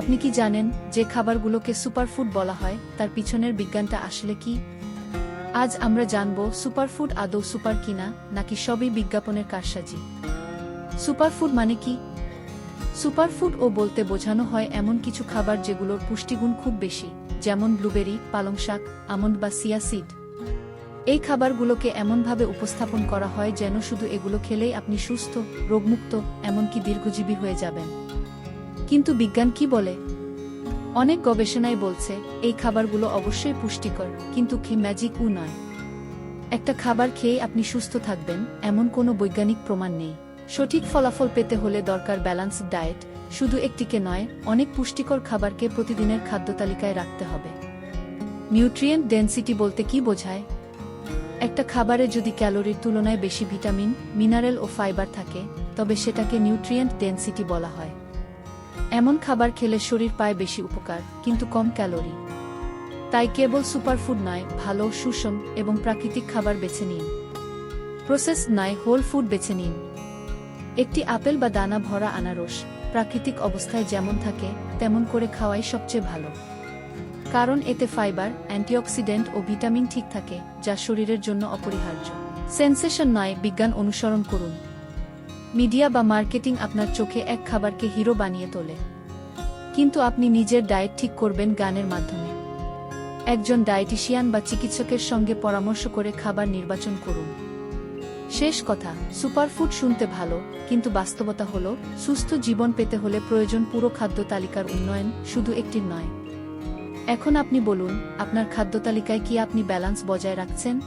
আপনি কি জানেন যে খাবারগুলোকে সুপারফুড বলা হয়, তার পিছনের বিজ্ঞানটা আসলে কি? আজ আমরা জানব সুপারফুড আদৌ সুপার কিনা, নাকি সবই বিজ্ঞাপনের কারসাজি। সুপারফুড মানে কি? সুপারফুড ও বলতে বোঝানো হয় এমন কিছু খাবার যেগুলোর পুষ্টিগুণ খুব বেশি, যেমন ব্লুবেরি, পালং শাক, আমন্ড বা সিয়া সিড। এই খাবারগুলোকে এমনভাবে উপস্থাপন করা হয় যেন শুধু এগুলো খেলেই আপনি সুস্থ, রোগমুক্ত, এমনকি দীর্ঘজীবী হয়ে যাবেন। কিন্তু বিজ্ঞান কি বলে? অনেক গবেষণায় বলছে, এই খাবারগুলো অবশ্যই পুষ্টিকর, কিন্তু ম্যাজিক উ নয়। একটা খাবার খেয়ে আপনি সুস্থ থাকবেন, এমন কোনো বৈজ্ঞানিক প্রমাণ নেই। সঠিক ফলাফল পেতে হলে দরকার ব্যালান্স ডায়েট শুধু একটিকে নয়, অনেক পুষ্টিকর খাবারকে প্রতিদিনের খাদ্য তালিকায় রাখতে হবে। নিউট্রিয়েন্ট ডেন্সিটি বলতে কি বোঝায়? একটা খাবারে যদি ক্যালোরির তুলনায় বেশি ভিটামিন মিনারেল ও ফাইবার থাকে, তবে সেটাকে নিউট্রিয়েন্ট ডেন্সিটি বলা হয়। এমন খাবার খেলে শরীর পায় বেশি উপকার, কিন্তু কম ক্যালোরি। তাই কেবল সুপারফুড নয়, ভালো, সুষম এবং প্রাকৃতিক খাবার বেছে নিন। প্রসেস নয়, হোল ফুড বেছে নিন। একটি আপেল বা দানা ভরা আনারস, প্রাকৃতিক অবস্থায় যেমন থাকে, তেমন করে খাওয়াই সবচেয়ে ভালো। কারণ এতে ফাইবার, অ্যান্টিঅক্সিডেন্ট ও ভিটামিন ঠিক থাকে, যা শরীরের জন্য অপরিহার্য। সেন্সেশন নয়, বিজ্ঞান অনুসরণ করুন। মিডিয়া বা মার্কেটিং আপনার চোখে এক খাবারকে হিরো বানিয়ে তোলে। কিন্তু আপনি নিজের ডায়েট ঠিক করবেন গানের মাধ্যমে। একজন ডায়েটিশিয়ান বা চিকিৎসকের সঙ্গে পরামর্শ করে খাবার নির্বাচন করুন। শেষ কথা, সুপারফুড শুনতে ভালো, কিন্তু বাস্তবতা হল, সুস্থ জীবন পেতে হলে প্রয়োজন পুরো খাদ্য তালিকার উন্নয়ন শুধু একটি নয়। এখন আপনি বলুন, আপনার খাদ্য তালিকায় কি আপনি ব্যালান্স বজায় রাখছেন?